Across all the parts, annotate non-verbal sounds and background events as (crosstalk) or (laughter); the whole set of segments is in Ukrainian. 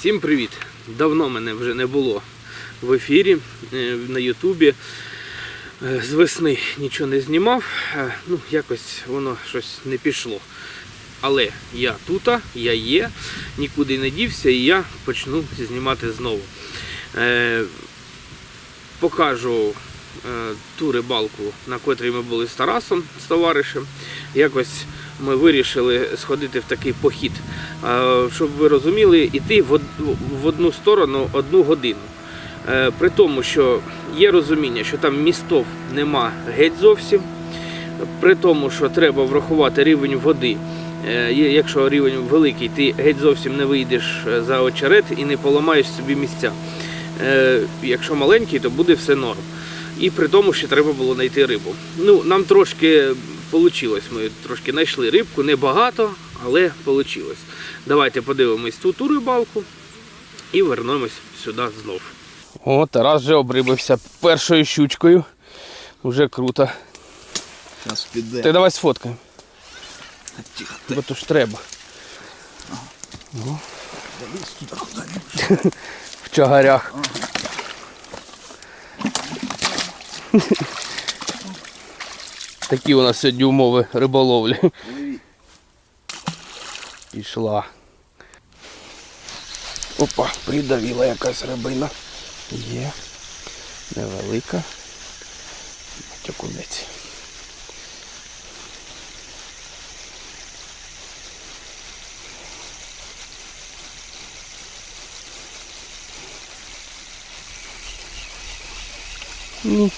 Всім привіт! Давно мене вже не було в ефірі е, на Ютубі. Е, З весни нічого не знімав, е, ну якось воно щось не пішло. Але я тут, я є, нікуди не дівся і я почну знімати знову. Покажу ту рибалку, на котрій ми були з Тарасом, з товаришем. Якось ми вирішили сходити в такий похід. Е, щоб ви розуміли, іти в, одну сторону одну годину. Е, При тому, що є розуміння, що там містов нема геть зовсім. При тому, що треба врахувати рівень води. Е, Якщо рівень великий, ти геть зовсім не вийдеш е, за очерет і не поламаєш собі місця. Е, Якщо маленький, то буде все норм. І при тому, що треба було знайти рибу. Ну, нам трошки вийшло. Ми трошки знайшли рибку, небагато, але вийшло. Давайте подивимось ту, ту рибалку і вернемось сюди знов. О, Тарас вже обрибився першою щучкою. Уже круто. Зараз піде. Ти давай сфоткаємо, бо то ж треба. залізь туди. (laughs) В чагарях. Такі у нас сьогодні умови риболовлі. Пішла. Опа, придавила якась рибина. Є. Невелика. Тякунець. Ну,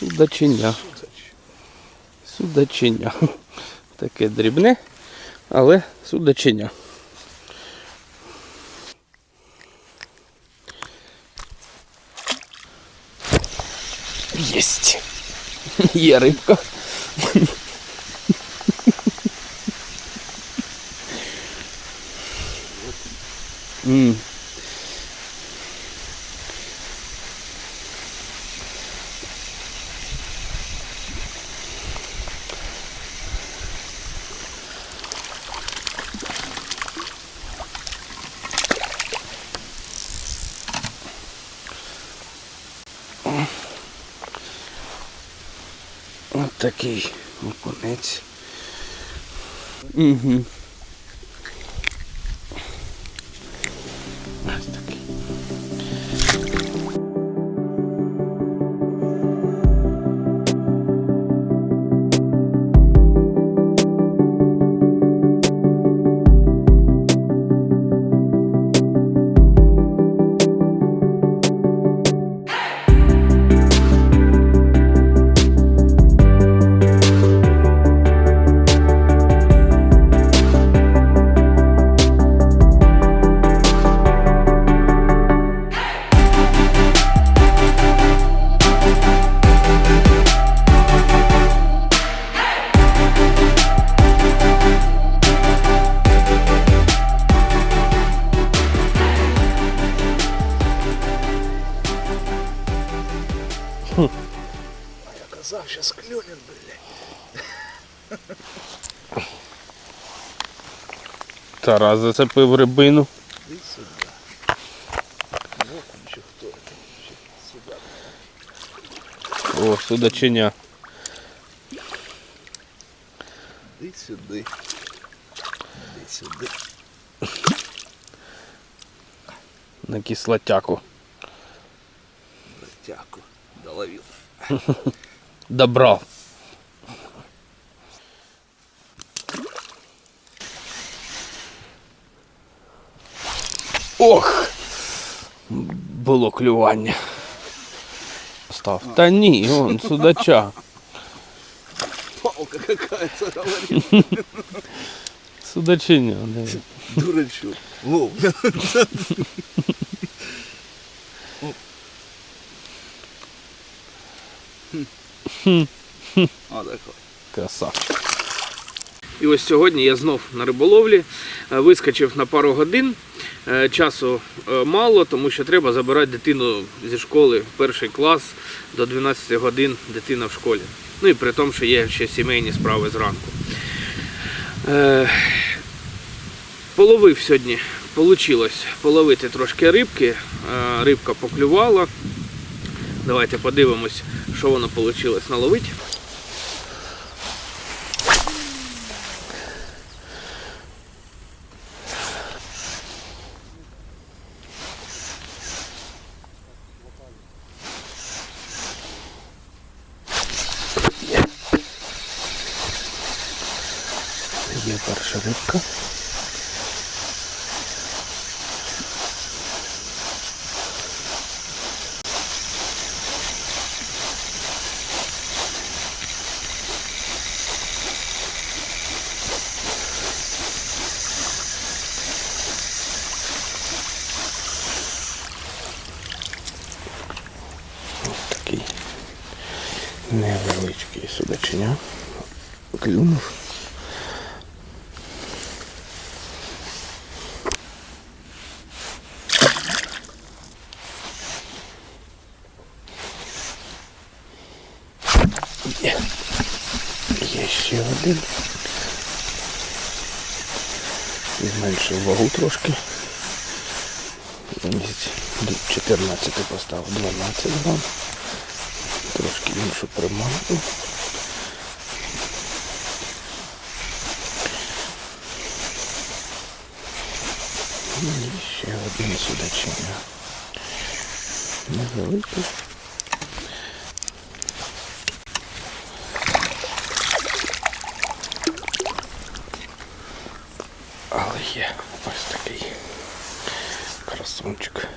судаченя. Судаченя. Таке дрібне, але судаченя. Єсть. Є рибка. М. Ось такий окунець. Угу. Ось А я казав, зараз клюнем, блядь. Тарас зацепив рибину. Іди сюди. Он ще хто це. Сюди. О, судаченя. Іди сюди. Іди сюди. На кислотяку. Затяку. Доловив. Добрав. Ох! Було клювання. Став. Та ні, он судача. Палка какая-то, говорит. Судачиня. Дурачок. Вов. А, так. Краса. І ось сьогодні я знов на риболовлі, е, вискочив на пару годин. Е, Часу е, мало, тому що треба забирати дитину зі школи в перший клас до 12 годин дитина в школі. Ну і при тому, що є ще сімейні справи зранку. Половив сьогодні Получилось половити трошки рибки. Рибка поклювала. Давайте подивимось, що воно вийшло наловити. Є перша рибка. Невеличкий судаченя. Клюнув. Є. Ще один. Зменшив вагу трошки. Замість 14 поставив 12 грам. Трошки іншу приманку. І ще один судачиня. Невеликий. Але є ось такий красунчик.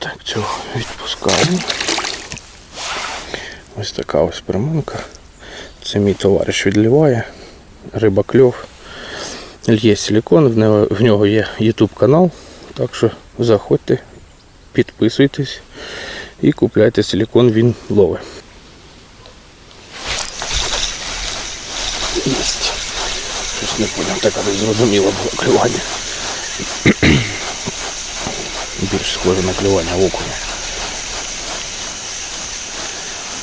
Так, цього відпускаю. Ось така ось приманка. Це мій товариш відливає. Риба кльов. Є силікон, в нього, є YouTube канал. Так що заходьте, підписуйтесь і купляйте силікон, він ловить. Щось не поняв, така десь зрозуміло було клювання. Більш схоже на клювання окуня.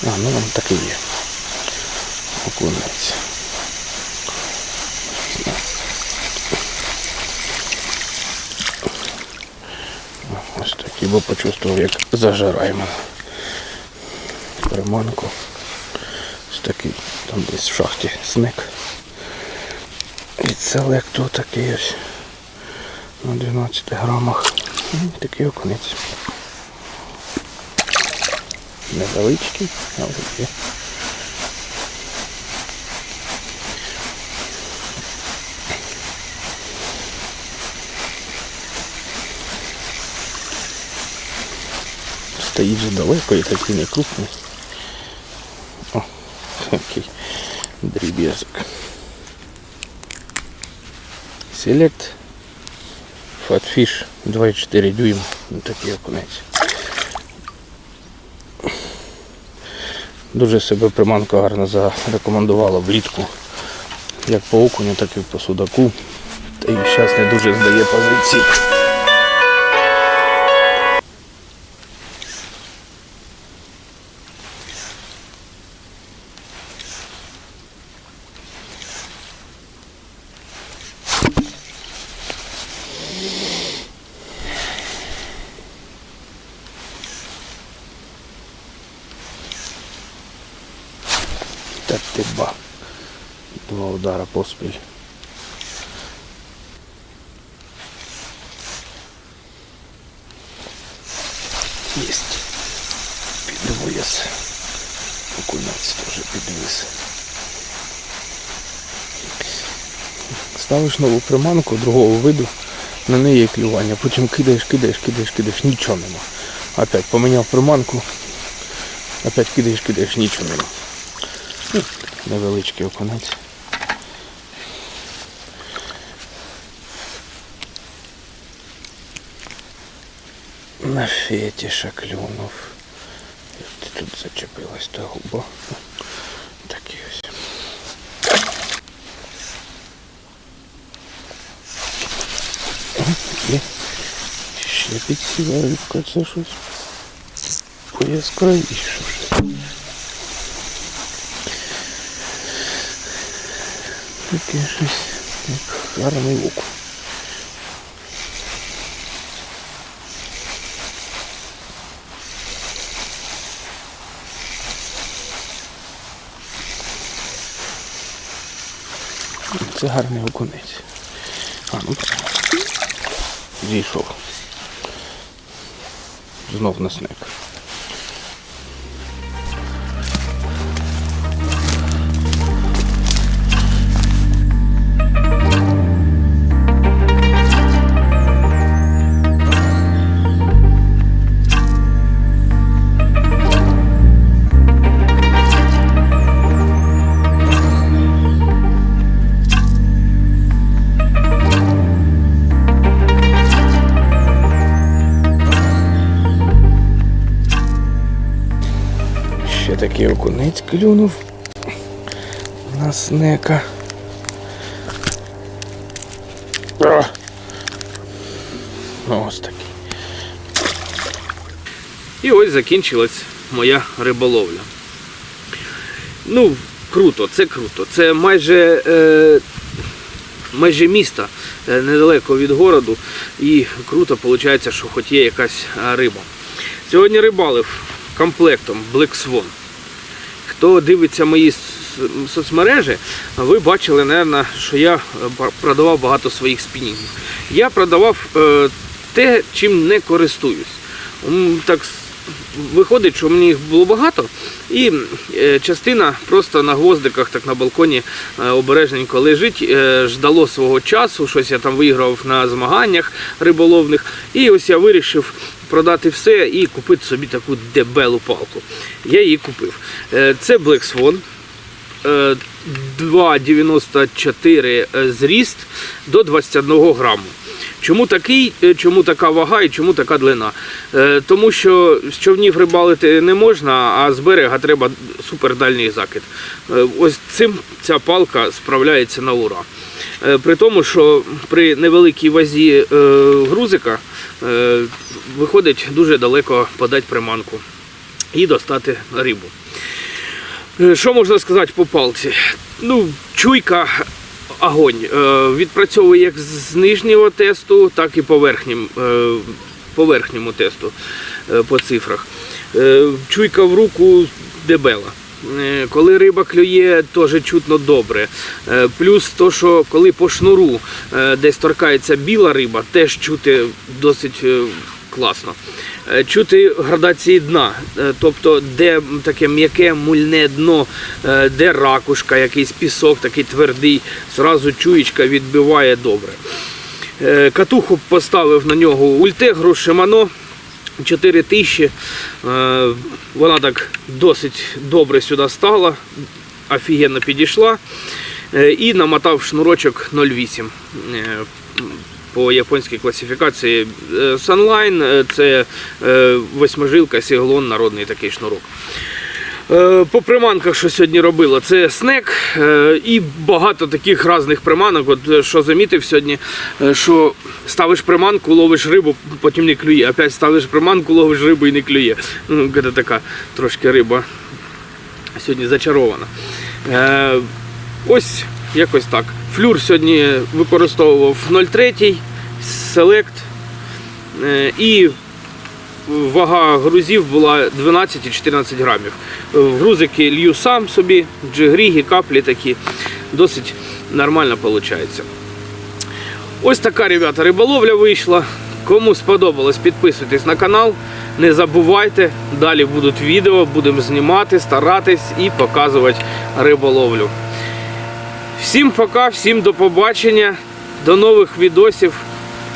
А, ну воно так і є. Окунець. Ось такий, бо почувствував, як зажирає. Приманку. Ось такий, там десь в шахті сник. Від селекту такий ось на 12 грамах. М, Такий окунець. Невеличкий, але є. Стоїть вже далеко і такий не крупний. О, такий дріб'язок. Select Fatfish 2,4 дюйм. Ну, такий окунець. Дуже себе приманка гарно зарекомендувала влітку. Як по окуню, так і по судаку. Та й зараз не дуже здає позиції. Так ти ба. Два удара поспіль. Єсть. Підвис. Окунець теж підвис. Ставиш нову приманку другого виду, на неї є клювання, потім кидаєш, кидаєш, кидаєш, кидаєш, нічого нема. Опять поміняв приманку, опять кидаєш, кидаєш, нічого нема. Невеличкий окунець. На фетіша клюнув. Як ти тут зачепилась та губа. Такий ось. О, Є. Ще підсіла рибка, це щось пояскравіше вже. Таке щось як гарний окунь. Це гарний окунець. А, ну зійшов. Знов на снег. Такий окунець клюнув на снека. А! Ну, Ось такий. І ось закінчилась моя риболовля. Ну, круто, це круто. Це майже, е, майже місто е, недалеко від городу. І круто виходить, що хоч є якась риба. Сьогодні рибалив комплектом Black Swan. Хто дивиться мої соцмережі, ви бачили, напевно, що я е, продавав багато своїх спінінгів. Я продавав е, те, чим не користуюсь. Так виходить, що мені їх було багато, і е, частина просто на гвоздиках, так на балконі обережненько лежить, ждало свого часу, щось я там виграв на змаганнях риболовних. І ось я вирішив продати все і купити собі таку дебелу палку. Я її купив. Е, Це Black Swan. Е, 2,94 е, зріст до 21 граму. Чому такий, е, чому така вага і чому така длина? Е, Тому що з човнів рибалити не можна, а з берега треба супердальній закид. Е, Ось цим ця палка справляється на ура. Е, При тому, що при невеликій вазі е, грузика е, виходить дуже далеко подати приманку і достати рибу. Е, Що можна сказати по палці? Ну, чуйка огонь. Е, Відпрацьовує як з нижнього тесту, так і по верхнім, е, по верхньому тесту е, по цифрах. Е, Чуйка в руку дебела. Е, Коли риба клює, теж чутно добре. Е, Плюс то, що коли по шнуру е, десь торкається біла риба, теж чути досить класно. Чути градації дна, тобто де таке м'яке мульне дно, де ракушка, якийсь пісок такий твердий, зразу чуєчка відбиває добре. Катуху поставив на нього ультегру Шимано 4 тисячі. Е, Вона так досить добре сюди стала, офігенно підійшла. Е, І намотав шнурочок 0,8 е, по японській класифікації. Sunline це восьмижилка сіглон, народний такий шнурок. Е, По приманках, що сьогодні робила, це снек е, і багато таких різних приманок. От е, що замітив сьогодні, що ставиш приманку, ловиш рибу, потім не клює. Опять ставиш приманку, ловиш рибу і не клює. Ну, це така трошки риба сьогодні зачарована. Ось якось так. Флюр сьогодні використовував 0,3 Select е, і вага грузів була 12-14 грамів. Е, Грузики лью сам собі, джигріги, каплі такі. Досить нормально виходить. Ось така, ребята, риболовля вийшла. Кому сподобалось, підписуйтесь на канал. Не забувайте, далі будуть відео, будемо знімати, старатись і показувати риболовлю. Всім пока, всім до побачення, до нових відосів.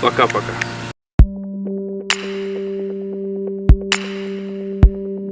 Пока-пока.